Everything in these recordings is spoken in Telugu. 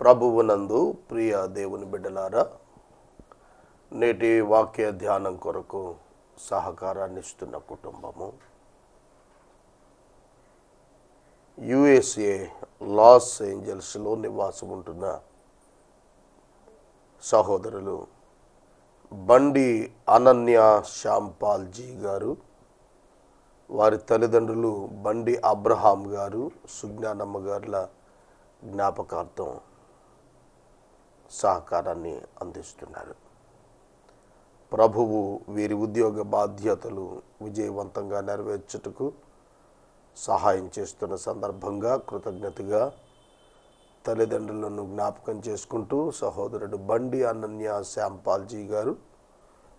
ప్రభువునందు ప్రియ దేవుని బిడ్డలారా నేటి వాక్య ధ్యానం కొరకు సహకారాన్ని ఇస్తున్న కుటుంబము యుఎస్ఏ లాస్ ఏంజల్స్లో నివాసం ఉంటున్న సహోదరులు బండి అనన్య శ్యాంపాల్జీ గారు వారి తల్లిదండ్రులు బండి అబ్రహాం గారు సుజ్ఞానమ్మ గారుల జ్ఞాపకార్థం సహకారాన్ని అందిస్తున్నారు. ప్రభువు వీరి ఉద్యోగ బాధ్యతలు విజయవంతంగా నెరవేర్చుటకు సహాయం చేస్తున్న సందర్భంగా కృతజ్ఞతగా తల్లిదండ్రులను జ్ఞాపకం చేసుకుంటూ సహోదరుడు బండి అనన్య శ్యాంపాల్జీ గారు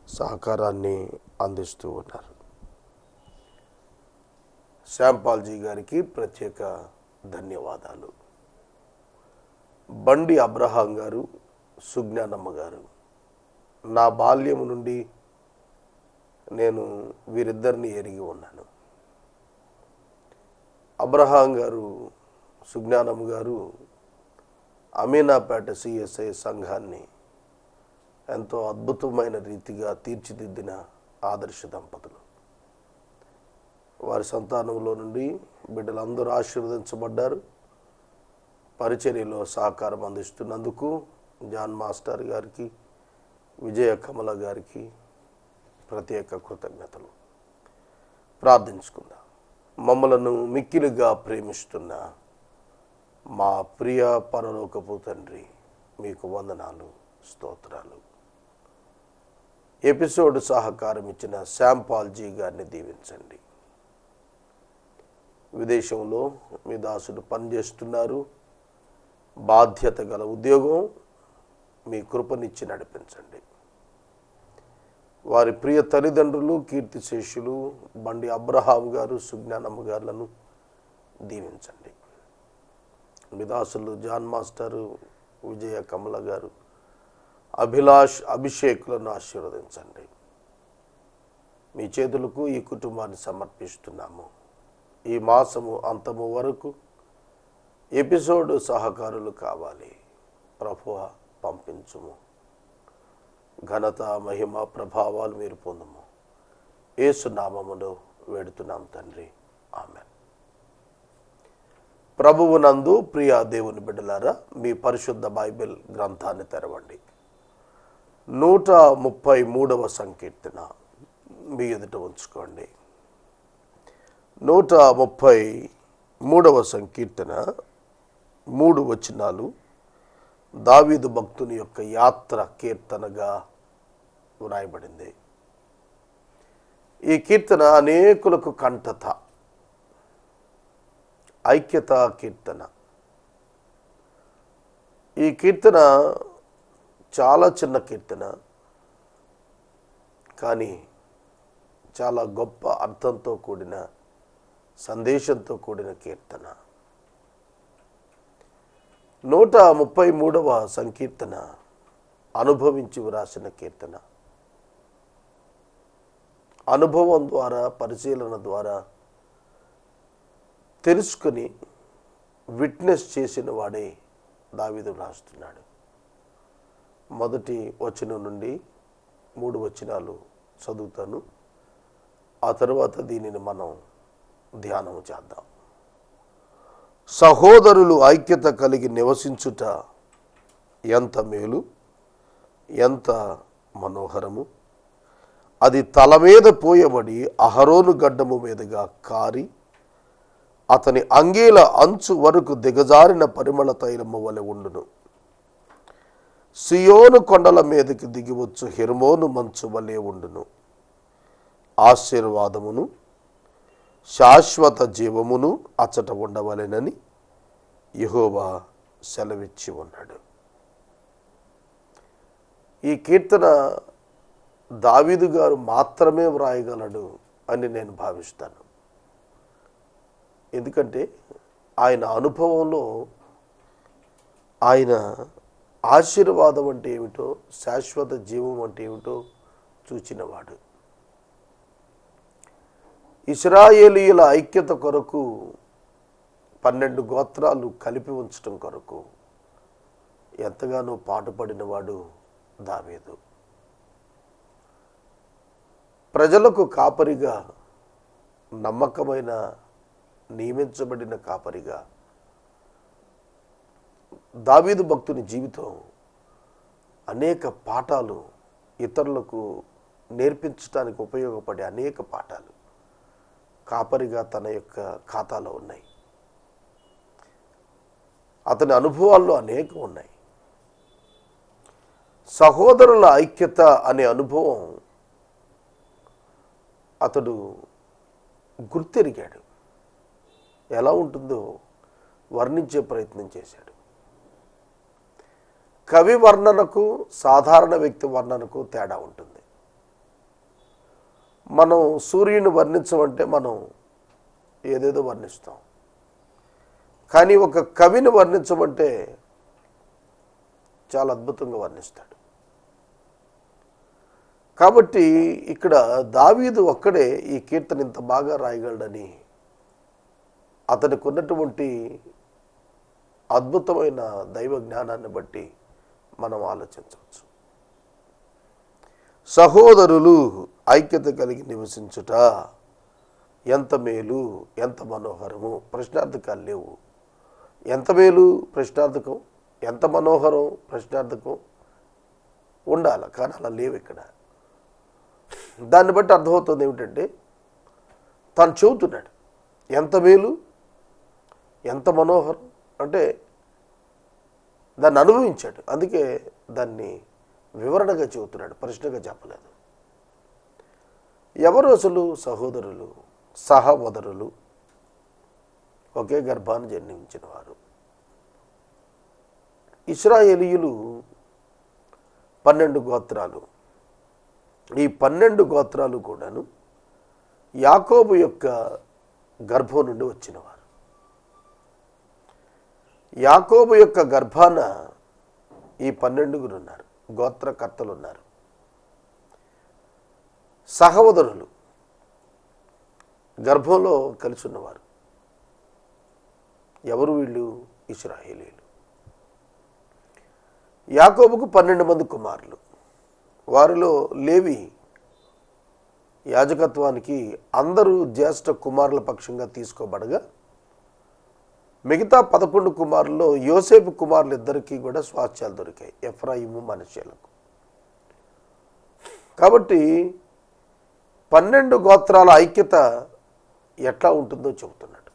సహకారాన్ని అందిస్తూ ఉన్నారు. శ్యాంపాల్జీ గారికి ప్రత్యేక ధన్యవాదాలు. బండి అబ్రహాం గారు సుజ్ఞానమ్మ గారు నా బాల్యము నుండి నేను వీరిద్దరిని ఎరిగి ఉన్నాను. అబ్రహాం గారు సుజ్ఞానమ్మ గారు అమీనాపేట సిఎస్ఐ సంఘాన్ని ఎంతో అద్భుతమైన రీతిగా తీర్చిదిద్దిన ఆదర్శ దంపతులు. వారి సంతానంలో నుండి బిడ్డలందరూ ఆశీర్వదించబడ్డారు. పరిచర్యలో సహకారం అందిస్తున్నందుకు జాన్ మాస్టర్ గారికి విజయ కమల గారికి ప్రత్యేక కృతజ్ఞతలు. ప్రార్థించుకుందాం. మమ్మలను మిక్కిలుగా ప్రేమిస్తున్న మా ప్రియ పరలోకపు తండ్రి మీకు వందనాలు స్తోత్రాలు. ఎపిసోడ్ సహకారం ఇచ్చిన శాంపాల్జీ గారిని దీవించండి. విదేశంలో మీ దాసుడు పనిచేస్తున్నారు. బాధ్యత గల ఉద్యోగం మీ కృపనిచ్చి నడిపించండి. వారి ప్రియ తల్లిదండ్రులు కీర్తిశేషులు బండి అబ్రహాం గారు సుజ్ఞానమ్మ గారులను దీవించండి. మిదాసులు జాన్ మాస్టరు విజయ కమల గారు అభిలాష్ అభిషేకులను ఆశీర్వదించండి. మీ చేతులకు ఈ కుటుంబాన్ని సమర్పిస్తున్నాము. ఈ మాసము అంతము వరకు ఎపిసోడ్ సహకారులు కావాలి. ప్రభువా పంపించుము. ఘనత మహిమ ప్రభావాలు మీరు పొందుము. ఏసునామమును వేడుతున్నాం తండ్రి. ఆమె ప్రభువు నందు ప్రియ దేవుని బిడ్డలారా మీ పరిశుద్ధ బైబిల్ గ్రంథాన్ని తెరవండి. నూట ముప్పై మూడవ సంకీర్తన మీ ఎదుట ఉంచుకోండి. నూట ముప్పై మూడవ సంకీర్తన మూడు వచనాలు దావీదు భక్తుని యొక్క యాత్ర కీర్తనగా వ్రాయబడింది. ఈ కీర్తన అనేకులకు కంఠత ఐక్యత కీర్తన. ఈ కీర్తన చాలా చిన్న కీర్తన కానీ చాలా గొప్ప అర్థంతో కూడిన సందేశంతో కూడిన కీర్తన. నూట ముప్పై మూడవ సంకీర్తన అనుభవించి వ్రాసిన కీర్తన. అనుభవం ద్వారా పరిశీలన ద్వారా తెలుసుకుని విట్నెస్ చేసిన వాడే దావిదు రాస్తున్నాడు. మొదటి వచనం నుండి మూడు వచనాలు చదువుతాను. ఆ తర్వాత దీనిని మనం ధ్యానం చేద్దాం. సహోదరులు ఐక్యత కలిగి నివసించుట ఎంత మేలు ఎంత మనోహరము. అది తల మీద పోయబడి అహరోను గడ్డము మీదుగా కారి అతని అంగీల అంచు వరకు దిగజారిన పరిమళ తైలము వలె ఉండును. సియోను కొండల మీదకి దిగివచ్చు హిర్మోను మంచు వలె ఉండును. ఆశీర్వాదమును శాశ్వత జీవమును అచ్చట ఉండవలెనని యహోవా సెలవిచ్చి ఉన్నాడు. ఈ కీర్తన దావీదు గారు మాత్రమే వ్రాయగలడు అని నేను భావిస్తాను. ఎందుకంటే ఆయన అనుభవంలో ఆయన ఆశీర్వాదం అంటే ఏమిటో శాశ్వత జీవం అంటే ఏమిటో చూచినవాడు. ఇస్రాయేలీల ఐక్యత కొరకు పన్నెండు గోత్రాలు కలిపి ఉంచటం కొరకు ఎంతగానో పాటుపడినవాడు దావేదు. ప్రజలకు కాపరిగా నమ్మకమైన నియమించబడిన కాపరిగా దావీదు భక్తుని జీవితం అనేక పాఠాలు ఇతరులకు నేర్పించడానికి ఉపయోగపడే అనేక పాఠాలు. కాపరిగా తన యొక్క ఖాతాలో ఉన్నాయి. అతని అనుభవాల్లో అనేకం ఉన్నాయి. సహోదరుల ఐక్యత అనే అనుభవం అతడు గుర్తెరిగాడు. ఎలా ఉంటుందో వర్ణించే ప్రయత్నం చేశాడు. కవి వర్ణనకు సాధారణ వ్యక్తి వర్ణనకు తేడా ఉంటుంది. మనం సూర్యుని వర్ణించమంటే మనం ఏదేదో వర్ణిస్తాం. కానీ ఒక కవిని వర్ణించమంటే చాలా అద్భుతంగా వర్ణిస్తాడు. కాబట్టి ఇక్కడ దావీదు ఒక్కడే ఈ కీర్తన ఇంత బాగా రాయగలడని అతనికి ఉన్నటువంటి అద్భుతమైన దైవ జ్ఞానాన్ని బట్టి మనం ఆలోచించవచ్చు. సహోదరులు ఐక్యత కలిగి నివసించుట ఎంత మేలు ఎంత మనోహరము? ప్రశ్నార్థకాలు లేవు. ఎంత మేలు ప్రశ్నార్థకం? ఎంత మనోహరం ప్రశ్నార్థకం? ఉండాలి కానీ అలా లేవు ఇక్కడ. దాన్ని బట్టి అర్థమవుతుంది ఏమిటంటే తను చెబుతున్నాడు ఎంత మేలు ఎంత మనోహరం? అంటే దాన్ని అనుభవించాడు. అందుకే దాన్ని వివరణగా చెబుతున్నాడు ప్రశ్నగా చెప్పలేదు. ఎవరు అసలు సహోదరులు సహోదరులు ఒకే గర్భాన్ని జన్మించిన వారు. ఇస్రాయేలీయులు పన్నెండు గోత్రాలు. ఈ పన్నెండు గోత్రాలు కూడాను యాకోబు యొక్క గర్భం నుండి వచ్చినవారు. యాకోబు యొక్క గర్భాన ఈ పన్నెండుగురు ఉన్నారు గోత్రకర్తలు ఉన్నారు. సహోదరులు గర్భంలో కలిసి ఉన్నవారు ఎవరు వీళ్ళు? ఇస్రాయేలీలు. యాకోబుకు పన్నెండు మంది కుమారులు. వారిలో లేవి యాజకత్వానికి అందరూ జ్యేష్ఠ కుమారుల పక్షంగా తీసుకోబడగా మిగతా పదకొండు కుమారుల్లో యోసేపు కుమారులు ఇద్దరికీ కూడా స్వాస్థ్యాలు దొరికాయి ఎఫ్రాయిము మనుష్యులకు కాబట్టి పన్నెండు గోత్రాల ఐక్యత ఎట్లా ఉంటుందో చెబుతున్నాడు.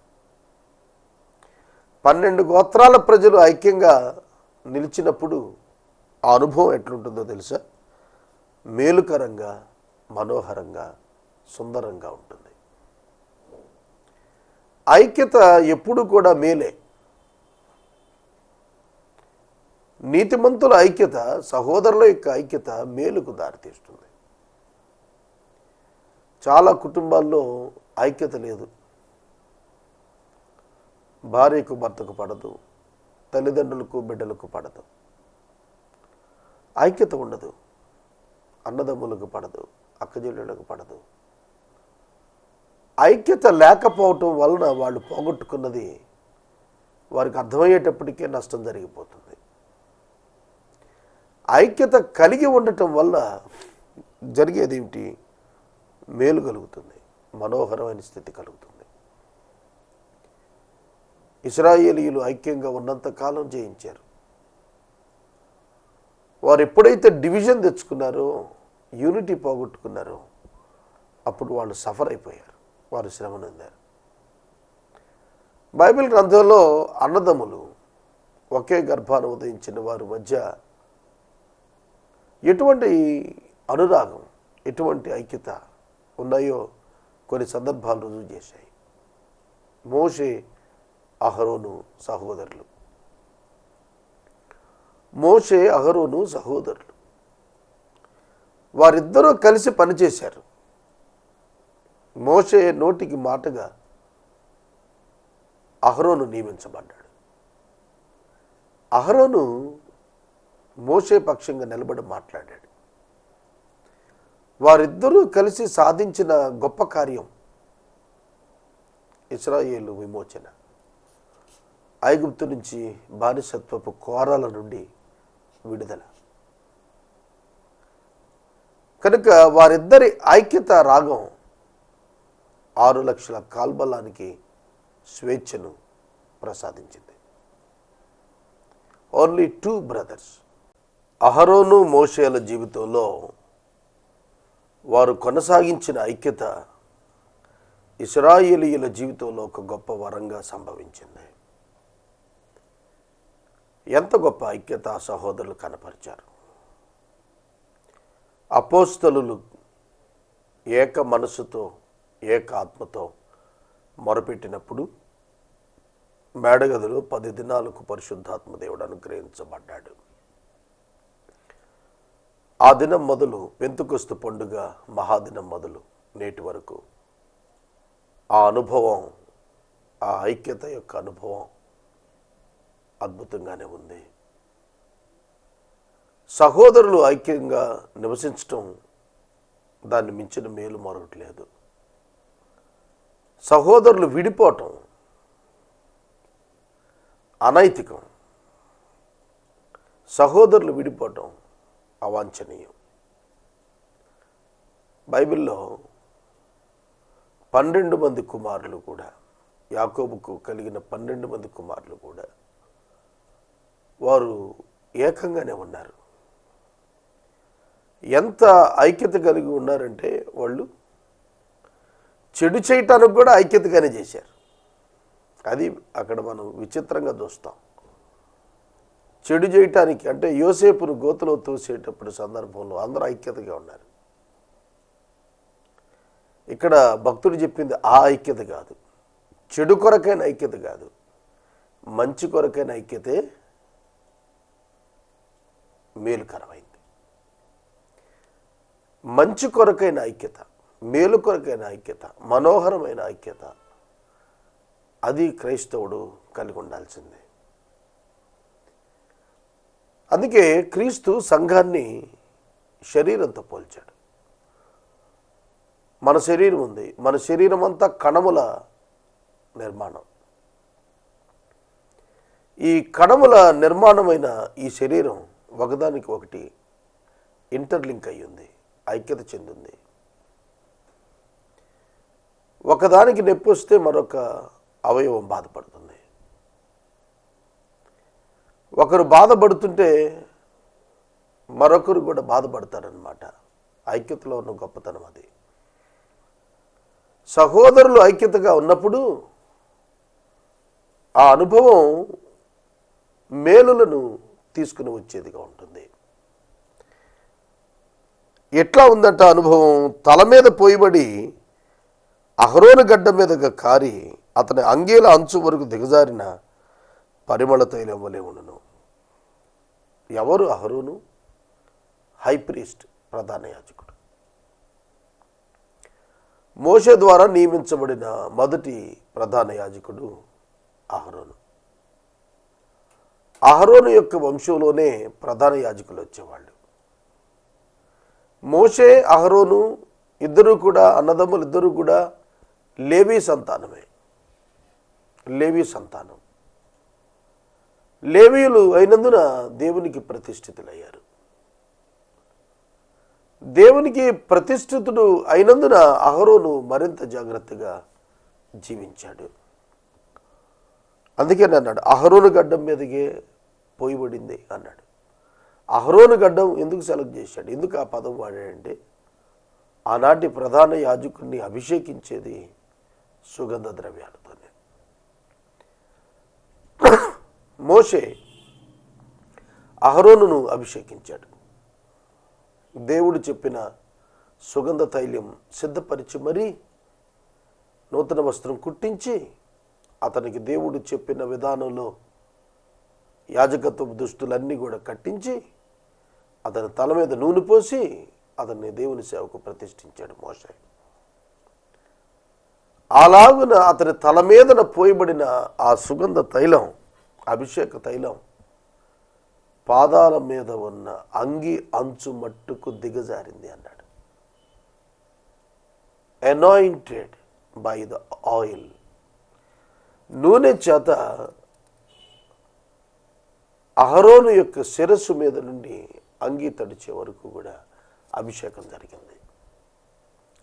పన్నెండు గోత్రాల ప్రజలు ఐక్యంగా నిలిచినప్పుడు ఆ అనుభవం ఎట్లుంటుందో తెలుసా? మేలుకరంగా మనోహరంగా సుందరంగా ఉంటుంది. ఐక్యత ఎప్పుడు కూడా మేలే. నీతిమంతుల ఐక్యత సహోదరుల యొక్క ఐక్యత మేలుకు దారితీస్తుంది. చాలా కుటుంబాల్లో ఐక్యత లేదు. భార్యకు భర్తకు పడదు. తల్లిదండ్రులకు బిడ్డలకు పడదు. ఐక్యత ఉండదు. అన్నదమ్ములకు పడదు. అక్కజల్లులకు పడదు. ఐక్యత లేకపోవటం వలన వాళ్ళు పోగొట్టుకున్నది వారికి అర్థమయ్యేటప్పటికే నష్టం జరిగిపోతుంది. ఐక్యత కలిగి ఉండటం వల్ల జరిగేది ఏమిటి మేలు కలుగుతుంది మనోహరమైన స్థితి కలుగుతుంది. ఇస్రాయేలీలు ఐక్యంగా ఉన్నంత కాలం జయించారు. వారు ఎప్పుడైతే డివిజన్ తెచ్చుకున్నారో యూనిటీ పోగొట్టుకున్నారో అప్పుడు వాళ్ళు సఫర్ అయిపోయారు వారు శ్రమనందారు బైబిల్ గ్రంథంలో అన్నదమ్ములు ఒకే గర్భాన్ని ఉదయించిన వారి మధ్య ఎటువంటి అనురాగం ఎటువంటి ఐక్యత ఉన్నాయో కొన్ని సందర్భాలు రుజువు చేశాయి. మోషే అహరోను సహోదరులు. మోషే అహరోను సహోదరులు. వారిద్దరూ కలిసి పనిచేశారు. మోషే నోటికి మాటగా అహరోను నియమించబడ్డాడు. అహరోను మోషే పక్షంగా నిలబడి మాట్లాడాడు. వారిద్దరూ కలిసి సాధించిన గొప్ప కార్యం ఇస్రాయేలు విమోచన. ఐగుప్తు నుంచి బానిసత్వపు కోరాల నుండి విడుదల. కనుక వారిద్దరి ఐక్యత రాగం ఆరు లక్షల కాల్బలానికి స్వేచ్ఛను ప్రసాదించింది. ఓన్లీ టూ బ్రదర్స్ అహరోను మోషేల జీవితంలో వారు కొనసాగించిన ఐక్యత ఇస్రాయేలీయుల జీవితంలో ఒక గొప్ప వరంగా సంభవించింది. ఎంత గొప్ప ఐక్యత సహోదరులు కనపరిచారు. అపోస్తలులు ఏక మనసుతో ఏక ఆత్మతో మొరపెట్టినప్పుడు మేడగదిలో పది దినాలకు పరిశుద్ధాత్మ దేవుడు అనుగ్రహించబడ్డాడు. ఆ దినం మొదలు వెంతుకొస్తు పండుగ మహాదినం మొదలు నేటి వరకు. ఆ అనుభవం ఆ ఐక్యత యొక్క అనుభవం అద్భుతంగానే ఉంది. సహోదరులు ఐక్యంగా నివసించటం దాన్ని మించిన మేలు మరొకట్లేదు. సహోదరులు విడిపోవటం అనైతికం. సహోదరులు విడిపోవటం అవాంఛనీయం. బైబిల్లో పన్నెండు మంది కుమారులు కూడా యాకోబుకు కలిగిన పన్నెండు మంది కుమారులు కూడా వారు ఏకంగానే ఉన్నారు. ఎంత ఐక్యత కలిగి ఉన్నారంటే వాళ్ళు చెడు చేయటానికి కూడా ఐక్యతగానే చేశారు. అది అక్కడ మనం విచిత్రంగా చూస్తాం. చెడు చేయటానికి అంటే యోసేపును గోతులో తోసేటప్పుడు సందర్భంలో అందరూ ఐక్యతగా ఉన్నారు. ఇక్కడ భక్తుడు చెప్పింది ఆ ఐక్యత కాదు. చెడు కొరకైన ఐక్యత కాదు. మంచి కొరకైన ఐక్యతే మేలుకరమైంది. మంచి కొరకైన ఐక్యత మేలు కొరకైన ఐక్యత మనోహరమైన ఐక్యత అది క్రైస్తవుడు కలిగి ఉండాల్సిందే. అందుకే క్రీస్తు సంఘాన్ని శరీరంతో పోల్చాడు. మన శరీరం ఉంది. మన శరీరం అంతా కణముల నిర్మాణం. ఈ కణముల నిర్మాణమైన ఈ శరీరం ఒకదానికి ఒకటి ఇంటర్లింక్ అయ్యింది ఐక్యత చెందింది. ఒకదానికి నొప్పి వస్తే మరొక అవయవం బాధపడుతుంది ఒకరు బాధపడుతుంటే మరొకరు కూడా బాధపడతారనమాట ఐక్యతలో ఉన్న గొప్పతనం అది. సహోదరులు ఐక్యతగా ఉన్నప్పుడు ఆ అనుభవం మేలులను తీసుకుని వచ్చేదిగా ఉంటుంది. ఎట్లా ఉందంట అనుభవం? తల మీద పోయిబడి అహరోను గడ్డ మీదగా కారి అతని అంగీల అంచు వరకు దిగజారిన పరిమళ తైలం వలె ఉండును ఎవరు అహరోను? హైప్రీస్ట్ ప్రధాన యాజకుడు. మోషే ద్వారా నియమించబడిన మొదటి ప్రధాన యాజకుడు అహరోను. అహరోను యొక్క వంశంలోనే ప్రధాన యాజకులు వచ్చేవాళ్ళు. మోషే అహరోను ఇద్దరు కూడా అన్నదమ్ములు ఇద్దరు కూడా లేవీ సంతానమే. లేవీ సంతానం. లేవీయులు అయినందున దేవునికి ప్రతిష్ఠితులయ్యారు. దేవునికి ప్రతిష్ఠితుడు అయినందున అహరోను మరింత జాగ్రత్తగా జీవించాడు. అందుకే అన్నాడు అహరోను గడ్డం మీదకే పోయిబడింది అన్నాడు. అహరోను గడ్డం ఎందుకు సెలెక్ట్ చేశాడు? ఎందుకు ఆ పదం వాడాడంటే ఆనాటి ప్రధాన యాజకుడిని అభిషేకించేది సుగంధ ద్రవ్యాలతోనే మోషే అహరోనును అభిషేకించాడు. దేవుడు చెప్పిన సుగంధ తైలం సిద్ధపరిచి మరీ నూతన వస్త్రం కుట్టించి అతనికి దేవుడు చెప్పిన విధానంలో యాజకత్వ దుస్తులన్నీ కూడా కట్టించి అతని తల మీద నూనె పోసి అతన్ని దేవుని సేవకు ప్రతిష్ఠించాడు మోషే. అలాగున అతని తల మీదన పోయబడిన ఆ సుగంధ తైలం అభిషేక తైలం. పాదాల మీద ఉన్న అంగి అంచు మట్టుకు దిగజారింది అన్నాడు. అనాయింటెడ్ బై ద ఆయిల్ నూనె చేత అహరోను యొక్క శిరస్సు మీద నుండి అంగి తడిచే వరకు కూడా అభిషేకం జరిగింది.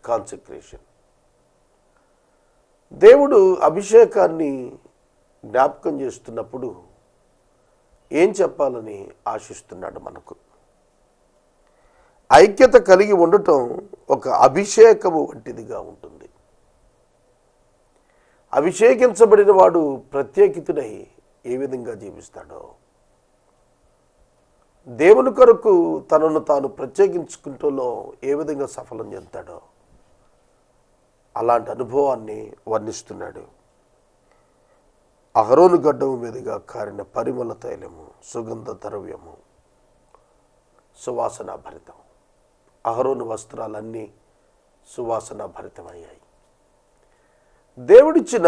కాన్సక్రేషన్ దేవుడు అభిషేకాన్ని జ్ఞాపకం చేస్తున్నప్పుడు ఏం చెప్పాలని ఆశిస్తున్నాడు మనకు? ఐక్యత కలిగి ఉండటం ఒక అభిషేకము వంటిదిగా ఉంటుంది. అభిషేకించబడిన వాడు ప్రత్యేకితుడై ఏ విధంగా జీవిస్తాడో? దేవుని కొరకు తనను తాను ప్రత్యేకించుకుంటూలో ఏ విధంగా సఫలం చెందుతాడో? అలాంటి అనుభవాన్ని వర్ణిస్తున్నాడు. అహరోను గడ్డము మీదుగా కారిన పరిమళ తైలము సుగంధ ద్రవ్యము సువాసన భరితం. అహరోను వస్త్రాలన్నీ సువాసన భరితమయ్యాయి. దేవుడిచ్చిన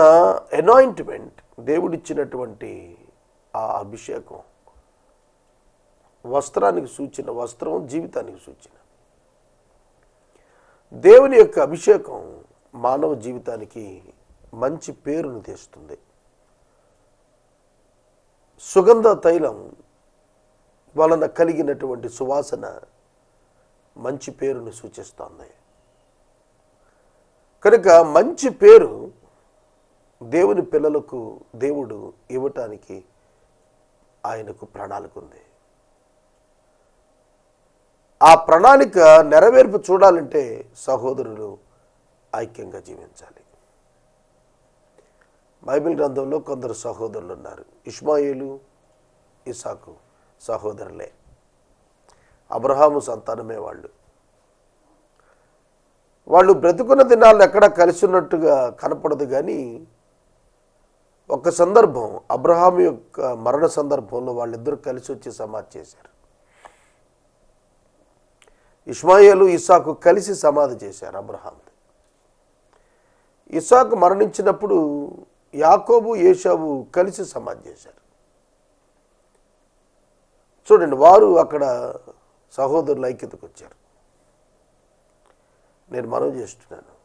అనాయింట్మెంట్ దేవుడిచ్చినటువంటి ఆ అభిషేకం వస్త్రానికి సూచన వస్త్రం జీవితానికి సూచన. దేవుని యొక్క అభిషేకం మానవ జీవితానికి మంచి పేరును తెస్తుంది. సుగంధ తైలం వలన కలిగినటువంటి సువాసన మంచి పేరును సూచిస్తోంది. కనుక మంచి పేరు దేవుని పిల్లలకు దేవుడు ఇవ్వటానికి ఆయనకు ప్రణాళిక ఉంది. ఆ ప్రణాళిక నెరవేర్పు చూడాలంటే సహోదరులు ఐక్యంగా జీవించాలి. బైబిల్ గ్రంథంలో కొందరు సహోదరులు ఉన్నారు ఇష్మాయిలు ఇసాకు సహోదరులే. అబ్రహాము సంతానమే వాళ్ళు. వాళ్ళు బ్రతుకున్న దినాల్లో ఎక్కడా కలిసి ఉన్నట్టుగా కనపడదు కానీ ఒక సందర్భం అబ్రహాం యొక్క మరణ సందర్భంలో వాళ్ళిద్దరూ కలిసి వచ్చి సమాధి చేశారు. ఇస్మాయిలు ఇసాకు కలిసి సమాధి చేశారు అబ్రహాం ఇసాకు మరణించినప్పుడు యాకోబు ఏషాబు కలిసి సమాధి చేశారు. చూడండి వారు అక్కడ సహోదరుల ఐక్యతకు వచ్చారు. నేను మనవి చేస్తున్నాను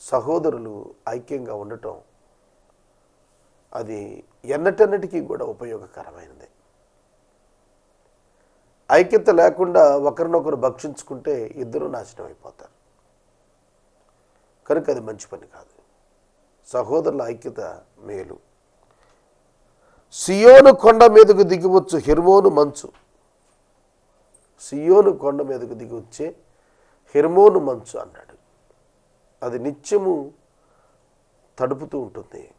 సహోదరులు ఐక్యంగా ఉండటం అది ఎన్నటన్నిటికీ కూడా ఉపయోగకరమైనది. ఐక్యత లేకుండా ఒకరినొకరు భక్షించుకుంటే ఇద్దరు నాశనం అయిపోతారు. కనుక అది మంచి పని కాదు. సహోదరుల ఐక్యత మేలు. సియోను కొండ మీదకు దిగివచ్చు హిర్మోను మంచు. సియోను కొండ మీదకు దిగివచ్చే హిర్మోను మంచు అన్నాడు. అది నిత్యము తడుపుతూ ఉంటుంది.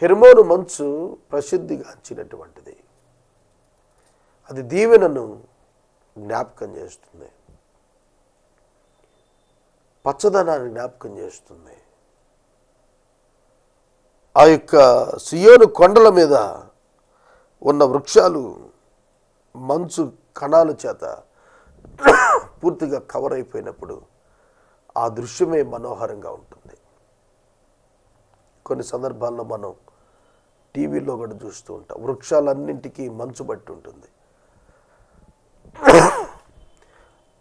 హిర్మోను మంచు ప్రసిద్ధిగాంచినటువంటిది. అది దీవెనను జ్ఞాపకం చేస్తుంది. పచ్చదనాన్ని జ్ఞాపకం చేస్తుంది. ఆ యొక్క సియోను కొండల మీద ఉన్న వృక్షాలు మంచు కణాల చేత పూర్తిగా కవర్ అయిపోయినప్పుడు ఆ దృశ్యమే మనోహరంగా ఉంటుంది. కొన్ని సందర్భాల్లో మనం టీవీలో కూడా చూస్తూ ఉంటాం. వృక్షాలన్నింటికీ మంచు బట్టి ఉంటుంది.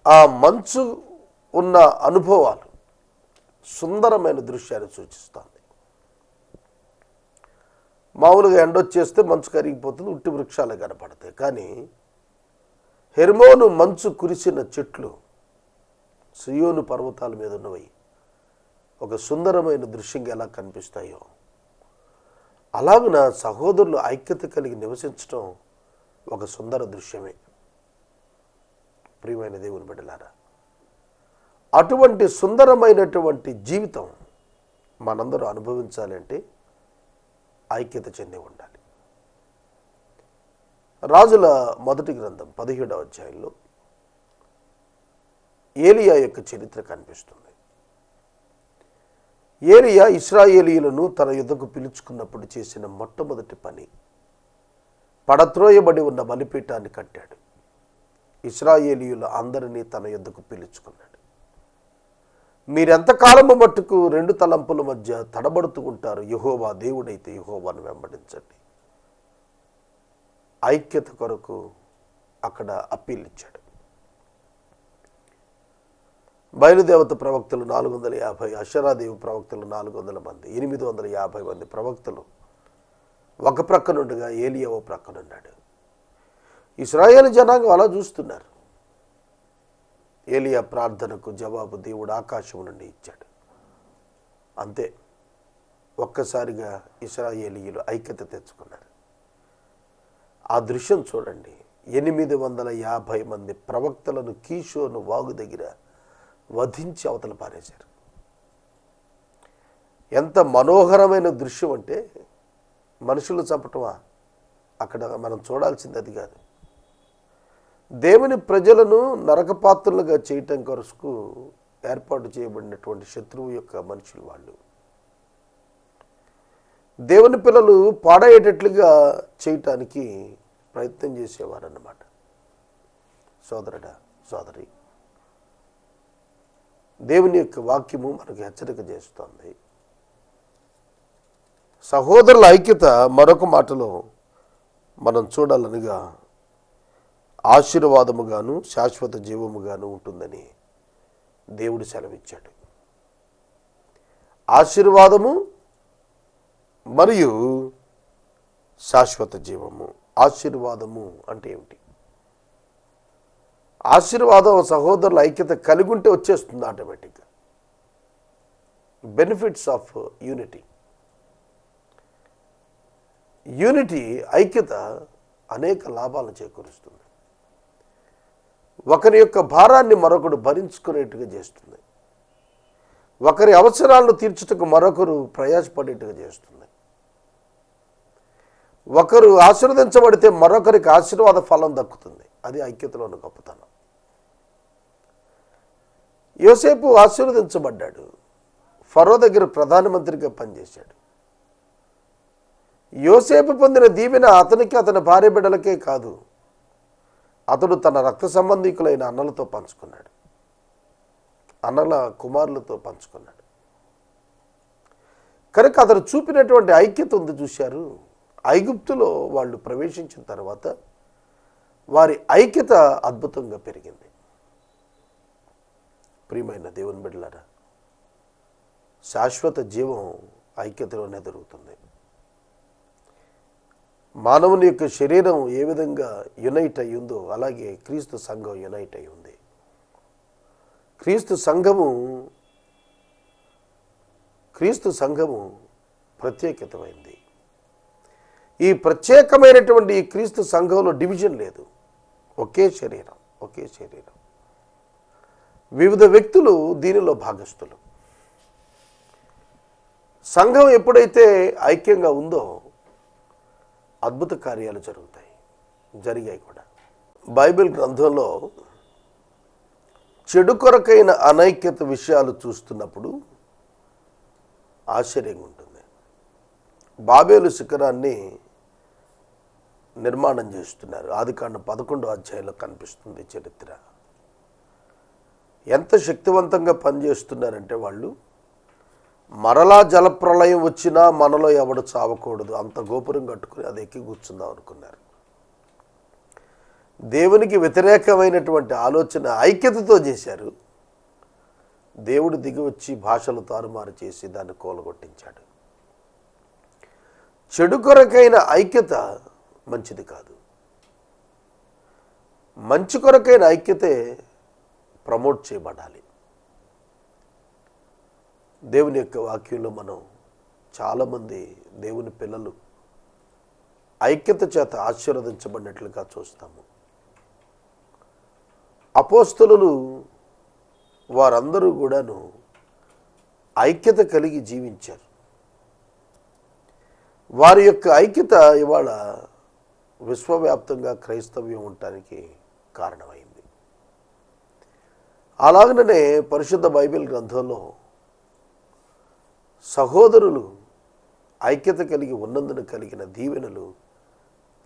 ఆ మంచు ఉన్న అనుభవాలు సుందరమైన దృశ్యాన్ని సూచిస్తాను మామూలుగా ఎండొచ్చేస్తే మంచు కరిగిపోతుంది ఉట్టి వృక్షాలు కనపడతాయి. కానీ హెర్మోను మంచు కురిసిన చెట్లు సియోను పర్వతాల మీద ఉన్నవి. ఒక సుందరమైన దృశ్యంగా ఎలా కనిపిస్తాయో. అలాగున సహోదరులు ఐక్యత కలిగి నివసించడం ఒక సుందర దృశ్యమే. ప్రియమైన దేవుని బిడ్డలారా అటువంటి సుందరమైనటువంటి జీవితం మనందరూ అనుభవించాలంటే ఐక్యత చెంది ఉండాలి. రాజుల మొదటి గ్రంథం పదిహేడవ అధ్యాయంలో ఏలియా యొక్క చరిత్ర కనిపిస్తుంది. ఏలియా ఇస్రాయేలీలను తన యుద్ధకు పిలుచుకున్నప్పుడు చేసిన మొట్టమొదటి పని పడత్రోయబడి ఉన్న బలిపీఠాన్ని కట్టాడు. ఇస్రాయేలీయుల అందరినీ తన యుద్ధకు పిలుచుకున్నాడు. మీరెంతకాలము మట్టుకు రెండు తలంపుల మధ్య తడబడుతూ ఉంటారు? యహోవా దేవుడైతే యహోవాను వెంబడించండి. ఐక్యత కొరకు అక్కడ అప్పీల్ ఇచ్చాడు. బయలుదేవత ప్రవక్తలు నాలుగు వందల యాభై అక్షరాదేవి ప్రవక్తలు నాలుగు వందల మంది ఎనిమిది వందల యాభై మంది ప్రవక్తలు ఒక ప్రక్కనుండగా ఏలియా ప్రక్కనున్నాడు. ఇస్రాయేల్ జనాంగం అలా చూస్తున్నారు. ఏలియా ప్రార్థనకు జవాబు దేవుడు ఆకాశం నుండి ఇచ్చాడు. అంతే ఒక్కసారిగా ఇస్రాయేలీయులు ఐక్యత తెచ్చుకున్నారు. ఆ దృశ్యం చూడండి. ఎనిమిది వందల యాభై మంది ప్రవక్తలను కీషోను వాగు దగ్గర వధించి అవతల పారేశారు. ఎంత మనోహరమైన దృశ్యం అంటే మనుషులు చంపటమా? అక్కడ మనం చూడాల్సింది అది కాదు. దేవుని ప్రజలను నరకపాత్రులుగా చేయటం కొరకు ఏర్పాటు చేయబడినటువంటి శత్రువు యొక్క మనుషులు వాళ్ళు. దేవుని పిల్లలు పాడయ్యేటట్లుగా చేయటానికి ప్రయత్నం చేసేవారన్నమాట. సోదరుడా సోదరి దేవుని యొక్క వాక్యము మనకు హెచ్చరిక చేస్తోంది. సహోదరుల ఐక్యత మరొక మాటలో మనం చూడాలనగా ఆశీర్వాదముగాను శాశ్వత జీవముగాను ఉంటుందని దేవుడు సెలవిచ్చాడు. ఆశీర్వాదము మరియు శాశ్వత జీవము. ఆశీర్వాదము అంటే ఏమిటి? ఆశీర్వాదం సహోదరుల ఐక్యత కలిగి ఉంటే వచ్చేస్తుంది ఆటోమేటిక్గా. Benefits of unity. యూనిటీ ఐక్యత అనేక లాభాలను చేకూరుస్తుంది. ఒకరి యొక్క భారాన్ని మరొకడు భరించుకునేట్టుగా చేస్తుంది. ఒకరి అవసరాలను తీర్చుటకు మరొకరు ప్రయాసపడేట్టుగా చేస్తుంది. ఒకరు ఆశీర్వదించబడితే మరొకరికి ఆశీర్వాద ఫలం దక్కుతుంది. అది ఐక్యతలోని గొప్పతనం. యోసేపు ఆశీర్వదించబడ్డాడు. ఫరో దగ్గర ప్రధానమంత్రిగా పనిచేశాడు. యోసేపు పొందిన దీవెన అతనికి అతని భార్య బిడ్డలకే కాదు. అతడు తన రక్త సంబంధికులైన అన్నలతో పంచుకున్నాడు. అన్నల కుమారులతో పంచుకున్నాడు. కనుక అతను చూపినటువంటి ఐక్యత ఉంది చూశారు. ఐగుప్తులో వాళ్ళు ప్రవేశించిన తర్వాత వారి ఐక్యత అద్భుతంగా పెరిగింది. ప్రియమైన దేవుని బిడ్డలారా శాశ్వత జీవం ఐక్యతలోనే దొరుకుతుంది. మానవుని యొక్క శరీరం ఏ విధంగా యునైట్ అయ్యిందో అలాగే క్రీస్తు సంఘం యునైట్ అయి ఉంది క్రీస్తు సంఘము క్రీస్తు సంఘము ప్రత్యేకతమైంది. ఈ ప్రత్యేకమైనటువంటి ఈ క్రీస్తు సంఘంలో డివిజన్ లేదు. ఒకే శరీరం ఒకే శరీరం. వివిధ వ్యక్తులు దీనిలో భాగస్థులు. సంఘం ఎప్పుడైతే ఐక్యంగా ఉందో అద్భుత కార్యాలు జరుగుతాయి జరిగాయి కూడా. బైబిల్ గ్రంథంలో చెడు కొరకైన అనైక్యత విషయాలు చూస్తున్నప్పుడు ఆశ్చర్యంగా ఉంటుంది. బాబేలు శిఖరాన్ని నిర్మాణం చేస్తున్నారు. ఆది కాండ పదకొండో అధ్యాయంలో కనిపిస్తుంది చరిత్ర. ఎంత శక్తివంతంగా పనిచేస్తున్నారంటే వాళ్ళు మరలా జలప్రలయం వచ్చినా మనలో ఎవడు చావకూడదు. అంత గోపురం కట్టుకుని అది ఎక్కి కూర్చుందాం అనుకున్నారు. దేవునికి వ్యతిరేకమైనటువంటి ఆలోచన ఐక్యతతో చేశారు. దేవుడు దిగి వచ్చి భాషలు తారుమారు చేసి దాన్ని కూలగొట్టించాడు. చెడు కొరకైన ఐక్యత మంచిది కాదు. మంచి కొరకైన ఐక్యతే ప్రమోట్ చేయబడాలి. దేవుని యొక్క వాక్యంలో మనం చాలామంది దేవుని పిల్లలు ఐక్యత చేత ఆశీర్వదించబడినట్లుగా చూస్తాము. అపోస్తులు వారందరూ కూడాను ఐక్యత కలిగి జీవించారు. వారి యొక్క ఐక్యత ఇవాళ విశ్వవ్యాప్తంగా క్రైస్తవ్యం ఉండటానికి కారణమైంది. అలాగనే పరిశుద్ధ బైబిల్ గ్రంథంలో సహోదరులు ఐక్యత కలిగి ఉన్నందున కలిగిన దీవెనలు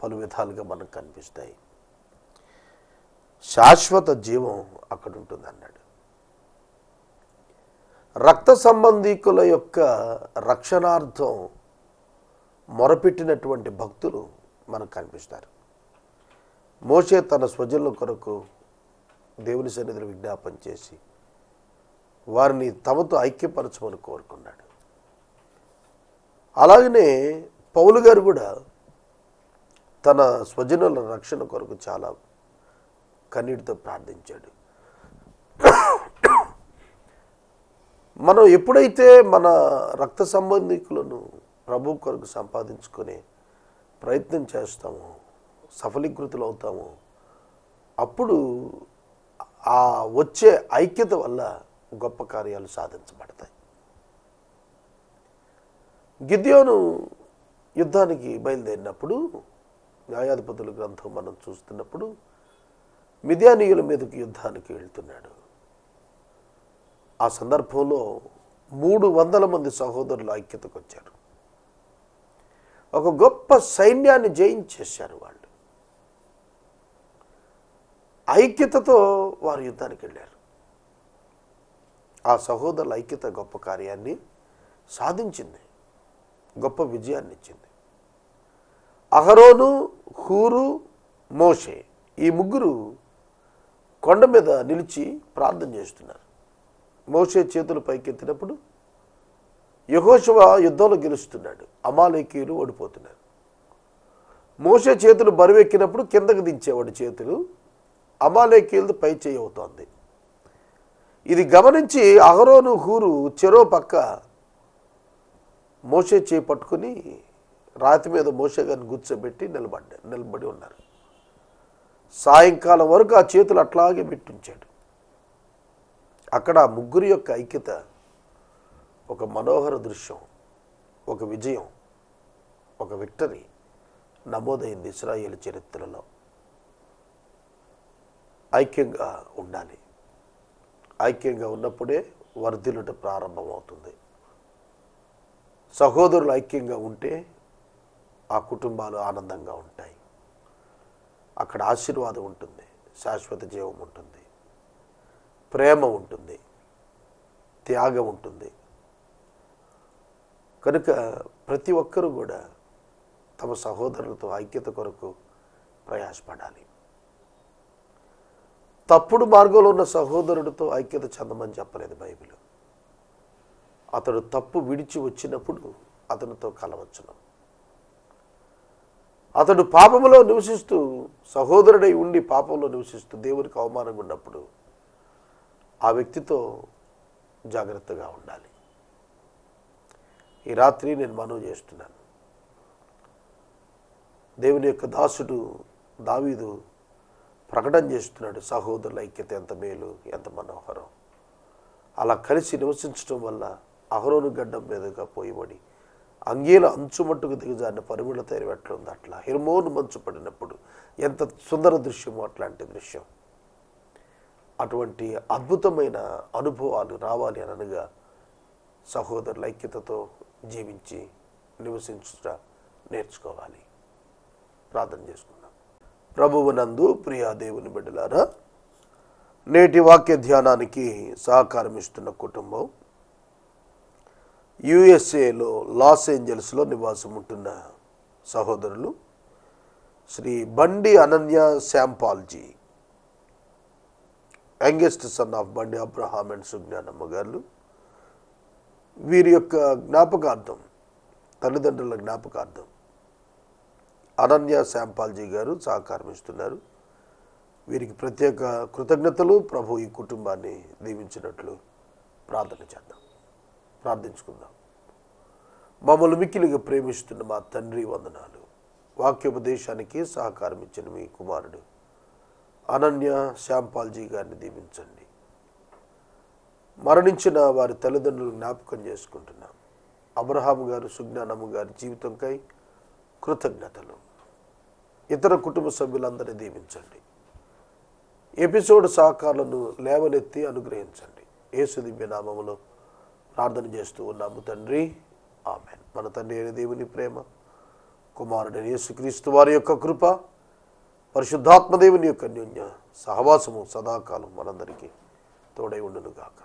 పలు విధాలుగా మనకు కనిపిస్తాయి. శాశ్వత జీవం అక్కడ ఉంటుంది అన్నాడు. రక్త సంబంధీకుల యొక్క రక్షణార్థం మొరపెట్టినటువంటి భక్తులు మనకు కనిపిస్తారు. మోషే తన స్వజనుల కొరకు దేవుని సన్నిధిని విజ్ఞాపన చేసి వారిని తమతో ఐక్యపరచమని కోరుకున్నాడు. అలాగనే పౌలు గారు కూడా తన స్వజనుల రక్షణ కొరకు చాలా కన్నీటితో ప్రార్థించాడు. మనం ఎప్పుడైతే మన రక్త సంబంధికులను ప్రభు కొరకు సంపాదించుకునే ప్రయత్నం చేస్తామో సఫలీకృతులు అవుతామో అప్పుడు ఆ వచ్చే ఐక్యత వల్ల గొప్ప కార్యాలు సాధించబడతాయి. గిద్యోను యుద్ధానికి బయలుదేరినప్పుడు న్యాయాధిపతుల గ్రంథం మనం చూస్తున్నప్పుడు మిథ్యానీయుల మీదకి యుద్ధానికి వెళ్తున్నాడు. ఆ సందర్భంలో మూడు వందల మంది సహోదరులు ఐక్యతకు వచ్చారు ఒక గొప్ప సైన్యాన్ని జయించేశారు వాళ్ళు. ఐక్యతతో వారు యుద్ధానికి వెళ్ళారు. ఆ సహోదరుల ఐక్యత గొప్ప కార్యాన్ని సాధించింది. గొప్ప విజయాన్ని ఇచ్చింది అహరోను హూరు మోషే ఈ ముగ్గురు కొండ మీద నిలిచి ప్రార్థన చేస్తున్నారు. మోషే చేతులు పైకెత్తినప్పుడు యహోశివ యుద్ధంలో గెలుస్తున్నాడు. అమాలేకీయులు ఓడిపోతున్నారు. మోషే చేతులు బరువెక్కినప్పుడు కిందకు దించేవాడు చేతులు అమాలేకీయులది పై చేయి అవుతోంది. ఇది గమనించి అహరోను హూరు చెరో పక్క మోషే చేయి రాతి మీద మోసే గారిని కూర్చోబెట్టి నిలబడ్డా నిలబడి ఉన్నారు. సాయంకాలం వరకు ఆ చేతులు అట్లాగే పెట్టించాడు. అక్కడ ముగ్గురు ముగ్గురి యొక్క ఐక్యత ఒక మనోహర దృశ్యం ఒక విజయం ఒక విక్టరీ నమోదైంది ఇస్రాయేల్ చరిత్రలో. ఐక్యంగా ఉండాలి. ఐక్యంగా ఉన్నప్పుడే వర్ధిలుట ప్రారంభమవుతుంది. సహోదరులు ఐక్యంగా ఉంటే ఆ కుటుంబాలు ఆనందంగా ఉంటాయి. అక్కడ ఆశీర్వాదం ఉంటుంది శాశ్వత జీవం ఉంటుంది ప్రేమ ఉంటుంది త్యాగం ఉంటుంది. కనుక ప్రతి ఒక్కరూ కూడా తమ సహోదరులతో ఐక్యత కొరకు ప్రయాసపడాలి. తప్పుడు మార్గంలో ఉన్న సహోదరుడితో ఐక్యత చెందమని చెప్పలేదు బైబిల్. అతడు తప్పు విడిచి వచ్చినప్పుడు అతనితో కలవచ్చును. అతడు పాపములో నివసిస్తూ సహోదరుడై ఉండి పాపంలో నివసిస్తూ దేవునికి అవమానంగా ఉన్నప్పుడు ఆ వ్యక్తితో జాగ్రత్తగా ఉండాలి. ఈ రాత్రి నేను మనవి చేస్తున్నాను. దేవుని యొక్క దాసుడు దావీదు ప్రకటన చేస్తున్నాడు సహోదరుల ఐక్యత ఎంత మేలు ఎంత మనోహరం. అలా కలిసి నివసించడం వల్ల అహరోను గడ్డం మీదుగా పోయిబడి అంగీల అంచుమట్టుకు దిగజారిన పరిమళ తైరం ఎట్లుంది ఉంది అట్లా. హిర్మోను మంచు పడినప్పుడు ఎంత సుందర దృశ్యమో అట్లాంటి దృశ్యం. అటువంటి అద్భుతమైన అనుభవాలు రావాలి అని అనగా సహోదరుల ఐక్యతతో జీవించి నివసించుట నేర్చుకోవాలి. ప్రార్థన చేసుకుందాం. ప్రభువునందు ప్రియా దేవుని బిడ్డలారా నేటి వాక్య ధ్యానానికి సహకారం ఇస్తున్న కుటుంబం యుఎస్ఏలో లాస్ ఏంజల్స్లో నివాసం ఉంటున్న సహోదరులు Sri Bandi Ananya Sampalji youngest son of Bandi Abraham and Sujnanamma గారు. వీరి యొక్క జ్ఞాపకార్థం తల్లిదండ్రుల జ్ఞాపకార్థం అనన్య శాంపాల్జీ గారు సహకారం ఇస్తున్నారు. వీరికి ప్రత్యేక కృతజ్ఞతలు. ప్రభు ఈ కుటుంబాన్ని దీవించినట్లు ప్రార్థన చేద్దాం. ప్రార్థించుకుందాం. మమ్మల్ని మిక్కిలిగా ప్రేమిస్తున్న మా తండ్రి వందనాలు. వాక్యోపదేశానికి సహకారం ఇచ్చిన మీ కుమారుడు అనన్య శ్యాంపాల్జీ గారిని దీవించండి. మరణించిన వారి తల్లిదండ్రులు జ్ఞాపకం చేసుకుంటున్నాం. అబ్రహాం గారు సుజ్ఞానమ్మ గారి జీవితంకై కృతజ్ఞతలు. ఇతర కుటుంబ సభ్యులందరినీ దీవించండి. ఎపిసోడ్ సహకారాలను లేవనెత్తి అనుగ్రహించండి. ఏసుదివ్య నామములో ప్రార్థన చేస్తూ ఉన్నాము తండ్రి. ఆమె మన తండ్రి అయిన దేవుని ప్రేమ కుమారుడైన యేసుక్రీస్తు వారి యొక్క కృప పరిశుద్ధాత్మదేవుని యొక్క అన్యోన్య సహవాసము సదాకాలం మనందరికీ తోడై ఉండునుగాక.